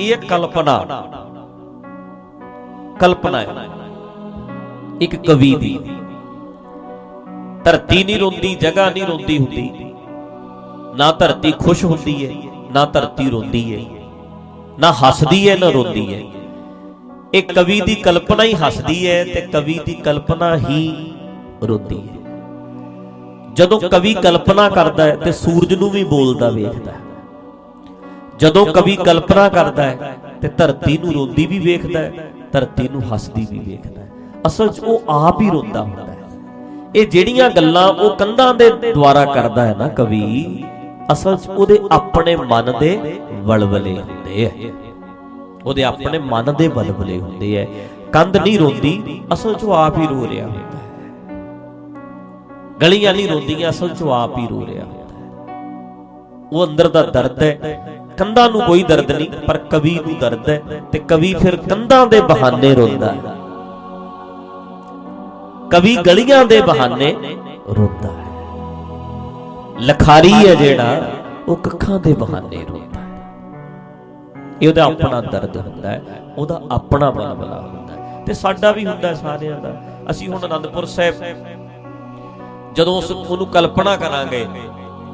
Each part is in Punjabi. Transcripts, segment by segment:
ਇਹ ਕਲਪਨਾ। ਕਲਪਨਾ ਹੈ। ਇੱਕ ਕਵੀ ਦੀ। ਧਰਤੀ ਨਹੀਂ ਰੋਂਦੀ, ਜਗ੍ਹਾ ਨਹੀਂ ਰੋਂਦੀ ਹੁੰਦੀ। ਨਾ ਧਰਤੀ ਖੁਸ਼ ਹੁੰਦੀ ਹੈ ਨਾ ਧਰਤੀ ਰੋਂਦੀ ਹੈ ਨਾ ਹੱਸਦੀ ਹੈ ਨਾ ਰੋਂਦੀ ਹੈ ਇਹ ਕਵੀ ਦੀ ਕਲਪਨਾ ਹੀ ਹੱਸਦੀ ਹੈ ਤੇ ਕਵੀ ਦੀ ਕਲਪਨਾ ਹੀ ਰੋਂਦੀ ਹੈ ਜਦੋਂ ਕਵੀ ਕਲਪਨਾ ਕਰਦਾ ਹੈ ਤੇ ਸੂਰਜ ਨੂੰ ਵੀ ਬੋਲਦਾ ਵੇਖਦਾ ਹੈ ਜਦੋਂ ਕਵੀ ਕਲਪਨਾ ਕਰਦਾ ਹੈ ਤੇ ਧਰਤੀ ਨੂੰ ਰੋਂਦੀ ਵੀ ਵੇਖਦਾ ਹੈ ਧਰਤੀ ਨੂੰ ਹੱਸਦੀ ਵੀ ਵੇਖਦਾ ਹੈ। ਅਸਲ 'ਚ ਉਹ ਆਪ ਹੀ ਰੋਂਦਾ ਹੁੰਦਾ ਹੈ। ਇਹ ਜਿਹੜੀਆਂ ਗੱਲਾਂ ਉਹ ਕੰਧਾਂ ਦੇ ਦੁਆਰਾ ਕਰਦਾ ਹੈ ਨਾ ਕਵੀ ਅਸਲ 'ਚ ਉਹਦੇ ਆਪਣੇ ਮਨ ਦੇ ਵਲਵਲੇ ਹੁੰਦੇ ਆ ਉਹਦੇ ਆਪਣੇ ਮਨ ਦੇ ਵਲਵਲੇ ਹੁੰਦੇ ਆ ਕੰਧ ਨਹੀਂ ਰੋਂਦੀ ਅਸਲ 'ਚ ਉਹ ਆਪ ਹੀ ਰੋ ਰਿਹਾ ਹੁੰਦਾ ਹੈ। ਗਲੀਆਂ ਨਹੀਂ ਰੋਂਦੀਆਂ ਅਸਲ 'ਚ ਉਹ ਆਪ ਹੀ ਰੋ ਰਿਹਾ ਹੁੰਦਾ ਹੈ। ਉਹ ਅੰਦਰ ਦਾ ਦਰਦ ਹੈ। ਕੰਧਾਂ ਨੂੰ ਕੋਈ ਦਰਦ ਨਹੀਂ, ਪਰ ਕਵੀ ਨੂੰ ਦਰਦ ਹੈ ਤੇ ਕਵੀ ਫਿਰ ਕੰਧਾਂ ਦੇ ਬਹਾਨੇ ਰੋਂਦਾ ਹੈ। ਕਵੀ ਗਲੀਆਂ ਦੇ ਬਹਾਨੇ ਰੋਂਦਾ ਹੈ। ਲਖਾਰੀ ਹੈ ਜਿਹੜਾ, ਉਹ ਕੱਖਾਂ ਦੇ ਬਹਾਨੇ ਰੋਂਦਾ ਹੈ। ਇਹ ਉਹਦਾ ਆਪਣਾ ਦਰਦ ਹੁੰਦਾ ਹੈ, ਉਹਦਾ ਆਪਣਾ ਬਲਬਲਾ ਹੁੰਦਾ ਹੈ। ਤੇ ਸਾਡਾ ਵੀ ਹੁੰਦਾ ਸਾਰਿਆਂ ਦਾ। ਅਸੀਂ ਹੁਣ ਅਨੰਦਪੁਰ ਸਾਹਿਬ, ਜਦੋਂ ਉਸ ਉਹਨੂੰ ਕਲਪਨਾ ਕਰਾਂਗੇ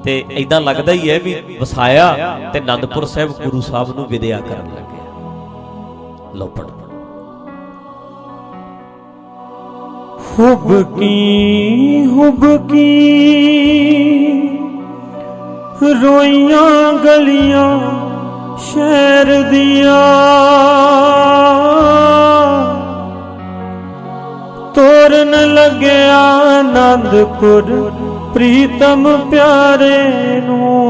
ਤੇ ਇਦਾਂ ਲੱਗਦਾ ਹੀ ਹੈ ਵੀ ਵਸਾਇਆ ਤੇ ਅਨੰਦਪੁਰ ਸਾਹਿਬ ਗੁਰੂ ਸਾਹਿਬ ਨੂੰ ਵਿਦਿਆ ਕਰਨ ਲੱਗਿਆ ਲੋ ਹੁਬ ਕੀ ਹੁਬ ਕੀ ਰੋਈਆਂ ਗਲੀਆਂ ਸ਼ਹਿਰ ਦੀਆਂ। ਤੋਰਨ ਲੱਗਿਆ ਆਨੰਦਪੁਰ ਪ੍ਰੀਤਮ ਪਿਆਰੇ ਨੂੰ।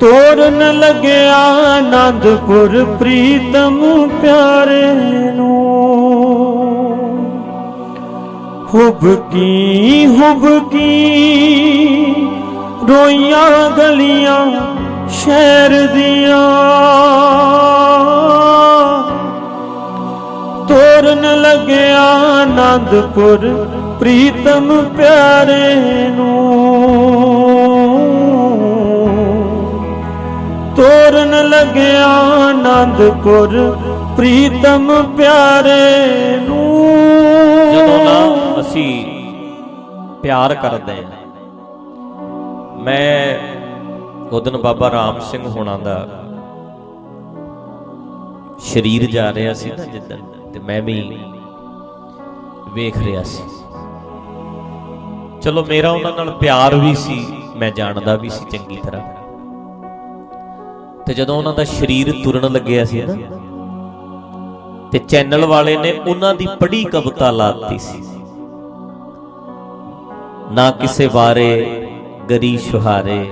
ਤੋੜਨ ਲੱਗਿਆ ਆਨੰਦਪੁਰ ਪ੍ਰੀਤਮ ਪਿਆਰੇ ਨੂੰ। ਹੁਬ ਕੀ ਹੁਬ ਕੀ, ਰੋਈਆਂ ਗਲੀਆਂ ਸ਼ਹਿਰ ਦੀਆਂ। ਆਨੰਦਪੁਰ, ਪ੍ਰੀਤਮ ਪਿਆਰੇ ਨੂੰ। ਤੋਰਨ ਲੱਗਿਆ ਆਨੰਦਪੁਰ, ਪ੍ਰੀਤਮ ਪਿਆਰੇ ਨੂੰ। ਜਦੋਂ ਨਾ ਅਸੀਂ ਪਿਆਰ ਕਰਦੇ ਹਾਂ, ਮੈਂ ਉਦਨ ਬਾਬਾ ਰਾਮ ਸਿੰਘ ਹੋਣਾ ਦਾ ਸ਼ਰੀਰ ਜਾ ਰਿਹਾ ਸੀ ਨਾ ਜਿੱਦਣ, ਤੇ ਮੈਂ ਵੀ ਵੇਖ ਰਿਹਾ ਸੀ। ਚਲੋ ਮੇਰਾ ਉਹਨਾਂ ਨਾਲ ਪਿਆਰ ਵੀ ਸੀ, ਮੈਂ ਜਾਣਦਾ ਵੀ ਸੀ ਚੰਗੀ ਤਰ੍ਹਾਂ। ਤੇ ਜਦੋਂ ਉਹਨਾਂ ਦਾ ਸ਼ਰੀਰ ਤੁਰਨ ਲੱਗਿਆ ਸੀ ਨਾ, ਤੇ ਚੈਨਲ ਵਾਲੇ ਨੇ ਉਹਨਾਂ ਦੀ ਪੜ੍ਹੀ ਕਵਿਤਾ ਲਾਤੀ ਸੀ। ਨਾ ਕਿਸੇ ਵਾਰੇ ਗਰੀ ਸ਼ੁਹਾਰੇ,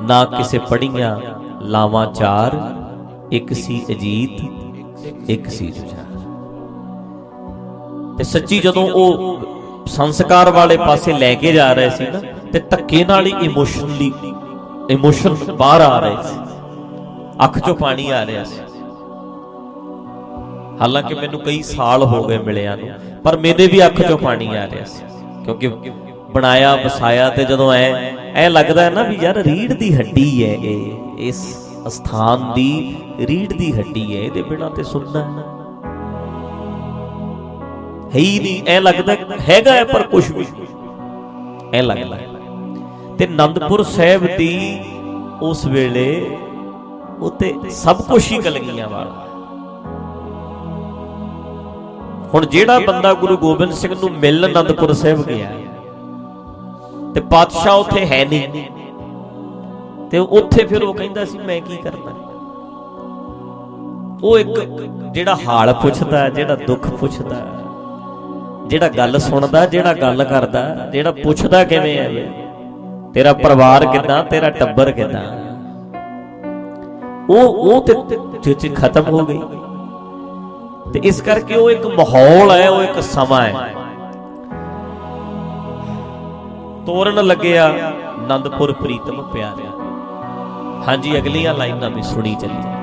ਨਾ ਕਿਸੇ ਪੜੀਆਂ ਲਾਵਾਂ ਚਾਰ, ਇੱਕ ਸੀ ਅਜੀਤ, ਇੱਕ ਸੀ ਜੁਝਾਰ। ਤੇ ਸੱਚੀ ਜਦੋਂ ਉਹ ਸੰਸਕਾਰ ਵਾਲੇ ਪਾਸੇ ਲੈ ਕੇ ਜਾ ਰਹੇ ਸੀ ਨਾ, ਤੇ ਧੱਕੇ ਨਾਲ ਹੀ ਇਮੋਸ਼ਨਲੀ ਇਮੋਸ਼ਨ ਬਾਹਰ ਆ ਰਹੇ ਸੀ। ਅੱਖ 'ਚੋਂ ਪਾਣੀ ਆ ਰਿਹਾ ਸੀ। ਹਾਲਾਂਕਿ ਮੈਨੂੰ ਕਈ ਸਾਲ ਹੋ ਗਏ ਮਿਲਿਆਂ ਨੂੰ, ਪਰ ਮੇਰੇ ਵੀ ਅੱਖ 'ਚੋਂ ਪਾਣੀ ਆ ਰਿਹਾ ਸੀ, ਕਿਉਂਕਿ ਬਣਾਇਆ, ਵਸਾਇਆ ਤੇ ਜਦੋਂ ਐ ਐ ਲੱਗਦਾ ਹੈ ਨਾ ਵੀ ਯਾਰ ਰੀੜ ਦੀ ਹੱਡੀ ਹੈ ਇਹ, ਇਸ ਸਥਾਨ ਦੀ ਰੀੜ ਦੀ ਹੱਡੀ ਹੈ, ਇਹਦੇ ਬਿਨਾ ਤੇ ਸੁਣਨਾ। ਹੈ ਹੀ ਨਹੀਂ। ਐ ਲੱਗਦਾ ਹੈਗਾ ਹੈ, ਪਰ ਕੁਝ ਵੀ। ਐ ਲੱਗਦਾ ਤੇ ਆਨੰਦਪੁਰ ਸਾਹਿਬ ਦੀ ਉਸ ਵੇਲੇ ਉਤੇ ਸਭ ਕੁਝ ਹੀ ਕਲਗੀਆਂ ਵਾਲਾ। ਹੁਣ ਜਿਹੜਾ ਬੰਦਾ ਗੁਰੂ ਗੋਬਿੰਦ ਸਿੰਘ ਨੂੰ ਮਿਲਣ ਅਨੰਦਪੁਰ ਸਾਹਿਬ ਗਿਆ, ਤੇ ਪਾਤਸ਼ਾਹ ਉੱਥੇ ਹੈ ਨਹੀਂ। ਤੇ ਉੱਥੇ ਫਿਰ ਉਹ ਕਹਿੰਦਾ ਸੀ, ਮੈਂ ਕੀ ਕਰਨਾ? ਉਹ ਇੱਕ ਜਿਹੜਾ ਹਾਲ ਪੁੱਛਦਾ, ਜਿਹੜਾ ਦੁੱਖ ਪੁੱਛਦਾ। ਜਿਹੜਾ ਗੱਲ ਸੁਣਦਾ, ਜਿਹੜਾ ਗੱਲ ਕਰਦਾ, ਜਿਹੜਾ ਪੁੱਛਦਾ ਕਿਵੇਂ ਹੈ ਤੇਰਾ ਪਰਿਵਾਰ ਕਿਦਾਂ? ਤੇਰਾ ਟੱਬਰ ਕਿਦਾਂ? ਉਹ ਉਹ ਤੇ ਚਿੱਚ ਖਤਮ ਹੋ ਗਈ। ਤੇ ਇਸ ਕਰਕੇ ਉਹ ਇੱਕ ਮਾਹੌਲ ਹੈ, ਉਹ ਇੱਕ ਸਮਾਂ ਹੈ। ਤੋਰਨ ਲੱਗਿਆ ਆਨੰਦਪੁਰ ਪ੍ਰੀਤਮ ਪਿਆਰਿਆ। ਹਾਂਜੀ, ਅਗਲੀਆਂ ਲਾਈਨਾਂ ਵੀ ਸੁਣੀ ਚੱਲੀ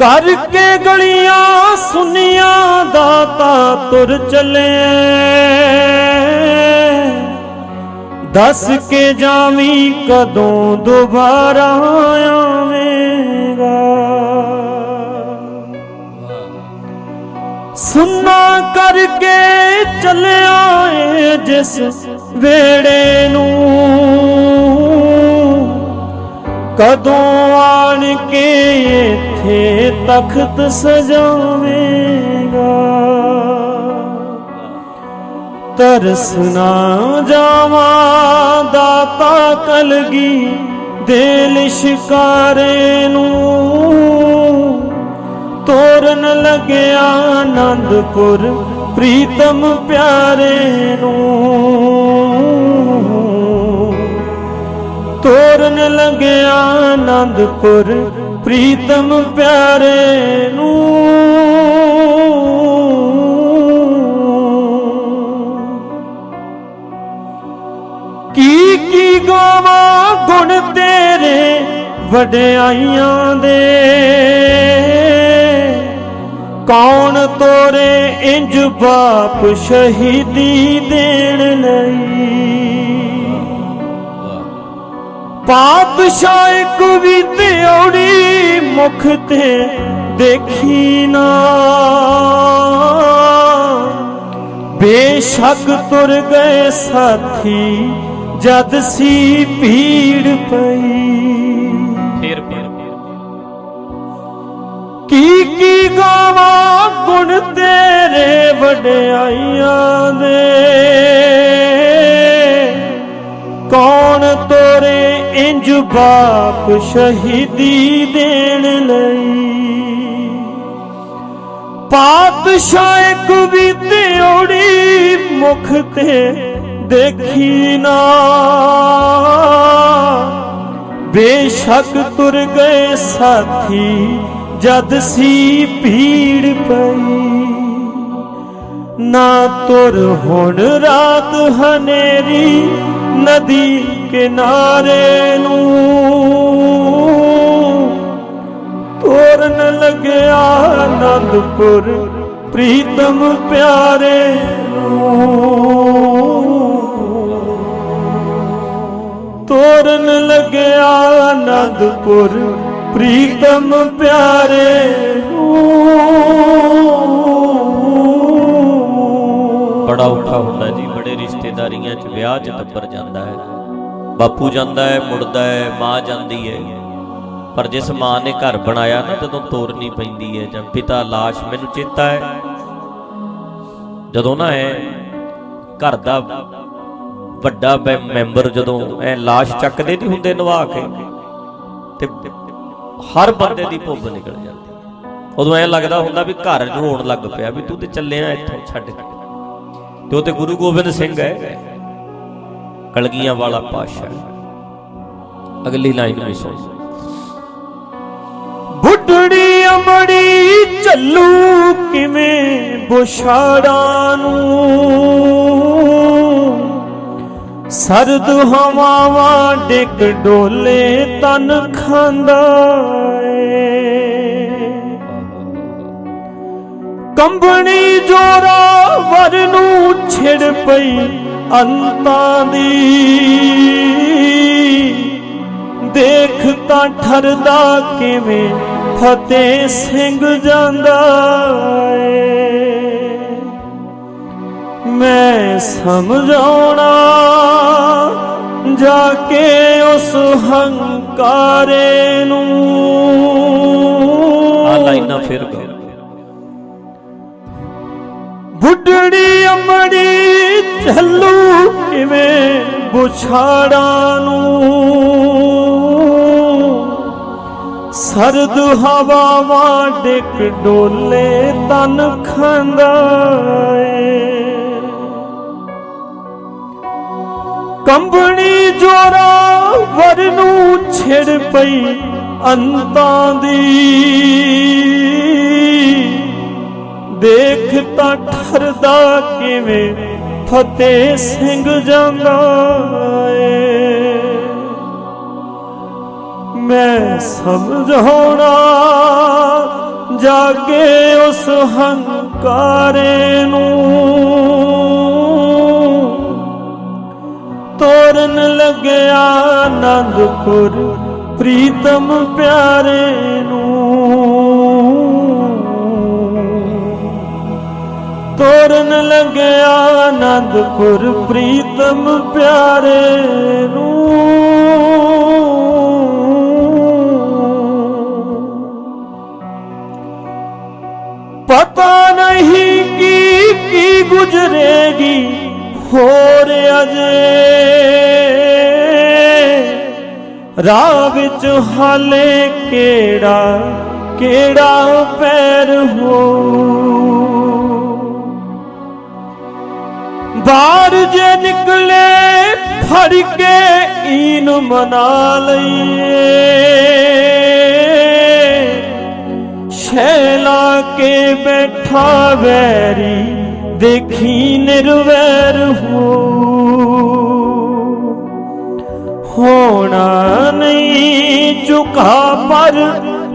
ਕਰਕੇ ਗਲੀਆਂ ਸੁਨੀਆਂ ਦਾਤਾ ਤੁਰ ਚਲੇ। ਦੱਸ ਕੇ ਜਾਵੀਂ ਕਦੋਂ ਦੁਬਾਰਾ ਆਵੇਂਗਾ। ਸੁਨਾ ਕਰਕੇ ਚੱਲਿਆ ਏ ਜਿਸ ਵੇੜੇ ਨੂੰ। ਕਦੋਂ ਕੇ ਇੱਥੇ ਤਖਤ ਸਜਾਵੇਂਗਾ। ਤਰਸ ਨਾ ਜਾਵਾਂ, ਦਾਤਾ ਕਲਗੀ ਦੇ ਲਿਸ਼ਕਾਰੇ ਨੂੰ। ਤੋਰਨ ਲੱਗਿਆ ਆਨੰਦਪੁਰ, ਪ੍ਰੀਤਮ ਪਿਆਰੇ ਨੂੰ। ਤੋਰਨ ਲੱਗਿਆ ਆਨੰਦਪੁਰ, ਪ੍ਰੀਤਮ ਪਿਆਰੇ ਨੂੰ। ਕੀ ਕੀ ਗਾਵਾਂ ਗੁਣ ਤੇਰੇ ਵਡਿਆਈਆਂ ਦੇ। ਕੌਣ ਤੋਰੇ ਇੰਜ ਬਾਪ ਸ਼ਹੀਦੀ ਦੇਣ ਲਈ। ਪਾਤਸ਼ਾਹ ਇੱਕ ਵੀ ਤਿਉੜੀ ਮੁਖ ਤੇ ਦੇਖੀ ਨਾ। ਬੇਸ਼ੱਕ ਤੁਰ ਗਏ ਸਾਥੀ ਜਦ ਸੀ ਭੀੜ ਪਈ। ਫੇਰ ਫੇਰ ਕੀ ਕੀ ਗਾਵਾਂ ਗੁਣ ਤੇਰੇ ਵਡਿਆਈਆਂ ਦੇ। ਕੌਣ ਤੋਰੇ ਇੰਜ ਬਾਪ ਸ਼ਹੀਦੀ ਦੇਣ ਲਈ। ਪਾਤਸ਼ਾਹ ਇੱਕ ਵੀ ਤਿਉੜੀ ਮੁਖ ਤੇ ਦੇਖੀ ਨਾ। ਬੇਸ਼ੱਕ ਤੁਰ ਗਏ ਸਾਥੀ ਜਦ ਸੀ ਭੀੜ ਪਈ। ਨਾ ਤੁਰ ਹੁਣ ਰਾਤ ਹਨੇਰੀ ਨਦੀ ਕਿਨਾਰੇ ਨੂੰ ਤੋਰਨ ਲੱਗਿਆ ਆਨੰਦਪੁਰ, ਪ੍ਰੀਤਮ ਪਿਆਰੇ ਨੂੰ। ਤੋਰਨ ਲੱਗਿਆ ਆਨੰਦਪੁਰ, ਪ੍ਰੀਤਮ ਪਿਆਰੇ ਨੂੰ। ਬੜਾ ਔਖਾ ਹੁੰਦਾ ਰਿਸ਼ਤੇਦਾਰੀਆਂ 'ਚ ਵਿਆਹ 'ਚ ਟੱਬਰ ਜਾਂਦਾ ਹੈ। ਬਾਪੂ ਜਾਂਦਾ ਹੈ, ਮੁੜਦਾ ਹੈ, ਮਾਂ ਜਾਂਦੀ ਹੈ। ਪਰ ਜਿਸ ਮਾਂ ਨੇ ਘਰ ਬਣਾਇਆ ਨਾ, ਜਦੋਂ ਤੋਰਨੀ ਪੈਂਦੀ ਹੈ ਜਾਂ ਪਿਤਾ ਲਾਸ਼ ਮੈਨੂੰ ਚੇਤਾ ਹੈ। ਜਦੋਂ ਨਾ ਇਹ ਘਰ ਦਾ ਵੱਡਾ ਮੈਂਬਰ ਜਦੋਂ ਐ ਲਾਸ਼ ਚੱਕਦੇ ਨਹੀਂ ਹੁੰਦੇ ਨਵਾ ਕੇ, ਤੇ ਹਰ ਬੰਦੇ ਦੀ ਭੁੱਬ ਨਿਕਲ ਜਾਂਦੀ ਉਦੋਂ ਐ ਲੱਗਦਾ ਹੁੰਦਾ ਵੀ ਘਰ ਰੋਣ ਲੱਗ ਪਿਆ ਵੀ ਤੂੰ ਤੇ ਚੱਲੇ ਚੱਲਿਆ ਇੱਥੋਂ ਛੱਡ ਕੇ। ਤੇ ਉਹ ਤੇ ਗੁਰੂ ਗੋਬਿੰਦ ਸਿੰਘ ਹੈ, ਕਲਗੀਆਂ ਵਾਲਾ ਪਾਸ਼ਾ ਅਗਲੀ ਲਾਈਨ ਵੀ ਸੁਣ। ਬੁੱਢੜੀ ਅਮੜੀ ਚੱਲੂ ਕਿਵੇਂ ਬੁਸ਼ਾੜਾਂ ਨੂੰ? ਸਰਦ ਹਵਾਵਾਂ ਡਿੱਗ ਡੋਲੇ ਤਨ ਖਾਂਦਾ ਏ। ਕੰਬਣੀ ਜੋਰਾ ਵਰ ਨੂੰ ਛਿੜ ਪਈ ਅੰਤਾਂ ਦੀ। ਦੇਖ ਤਾਂ ਠਰਦਾ ਕਿਵੇਂ ਫਤਿਹ ਸਿੰਘ ਜਾਂਦਾ ਏ। ਮੈਂ ਸਮਝਾਉਣਾ ਜਾ ਕੇ ਉਸ ਹੰਕਾਰੇ ਨੂੰ ਬੁੱਢੜੀ ਅਮੜੀ ਚੱਲੂ ਕਿਵੇਂ ਬੁਛਾੜਾਂ ਨੂੰ? ਸਰਦ ਹਵਾਵਾਂ ਡਿੱਕ ਡੋਲੇ ਤਨ ਖਾਂਦਾ ਏ ਕੰਬਣੀ ਜੋਰਾ ਵਰ ਨੂੰ ਛਿੜ ਪਈ ਅੰਤਾਂ ਦੀ। ਦੇਖ ਤਾਂ ਠਰਦਾ ਕਿਵੇਂ ਫਤਿਹ ਸਿੰਘ ਜਾਂਦਾ ਏ। ਮੈਂ ਸਮਝਾਉਣਾ ਜਾ ਕੇ ਉਸ ਹੰਕਾਰੇ ਨੂੰ। ਤੋਰਨ ਲੱਗਿਆ ਆਨੰਦਪੁਰ, ਪ੍ਰੀਤਮ ਪਿਆਰੇ ਨੂੰ। ਤੋਰਨ ਲੱਗਿਆ ਆਨੰਦਪੁਰ ਪ੍ਰੀਤਮ ਪਿਆਰੇ ਨੂੰ। ਪਤਾ ਨਹੀਂ ਕੀ ਕੀ ਗੁਜਰੇਗੀ, ਹੋਰ ਅਜੇ। ਰਾਹ ਵਿੱਚ ਹਾਲੇ ਕਿਹੜਾ ਕਿਹੜਾ ਪੈਰ ਹੋ ਬਾਹਰ ਜੇ ਨਿਕਲੇ, ਫੜ ਕੇ ਈਨ ਮਨਾ ਲਈਏ। ਸ਼ੈਲਾ ਕੇ ਬੈਠਾ ਵੈਰੀ, ਦੇਖੀ ਨਿਰਵੈਰ ਹੋ। ਹੋਣਾ ਨਹੀਂ ਝੁਕਾ ਪਰ,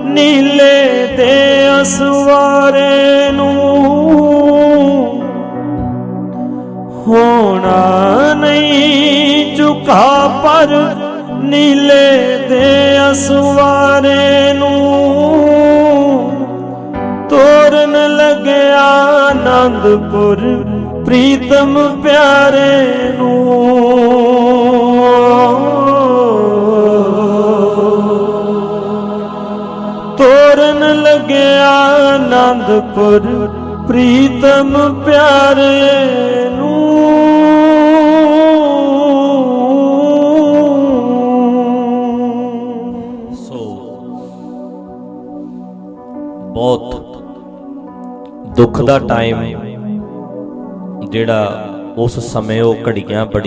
ਨੀਲੇ ਦੇ ਅਸਵਾਰੇ ਨੂੰ ਹੋਣਾ ਨਹੀਂ, ਝੁਕਾ ਪਰ ਨੀਲੇ ਦੇ ਅਸਵਾਰੇ ਨੂੰ। ਤੋਰਨ ਲੱਗਿਆ ਆਨੰਦਪੁਰ, ਪ੍ਰੀਤਮ ਪਿਆਰੇ ਨੂੰ। ਤੋਰਨ ਲੱਗਿਆ ਆਨੰਦਪੁਰ ਪ੍ਰੀਤਮ ਪਿਆਰੇ ਨੂੰ। ਸੋ ਬਹੁਤ ਦੁੱਖ ਦਾ ਟਾਈਮ ਜਿਹੜਾ ਉਸ ਸਮੇਂ ਉਹ ਘੜੀਆਂ ਬੜੀ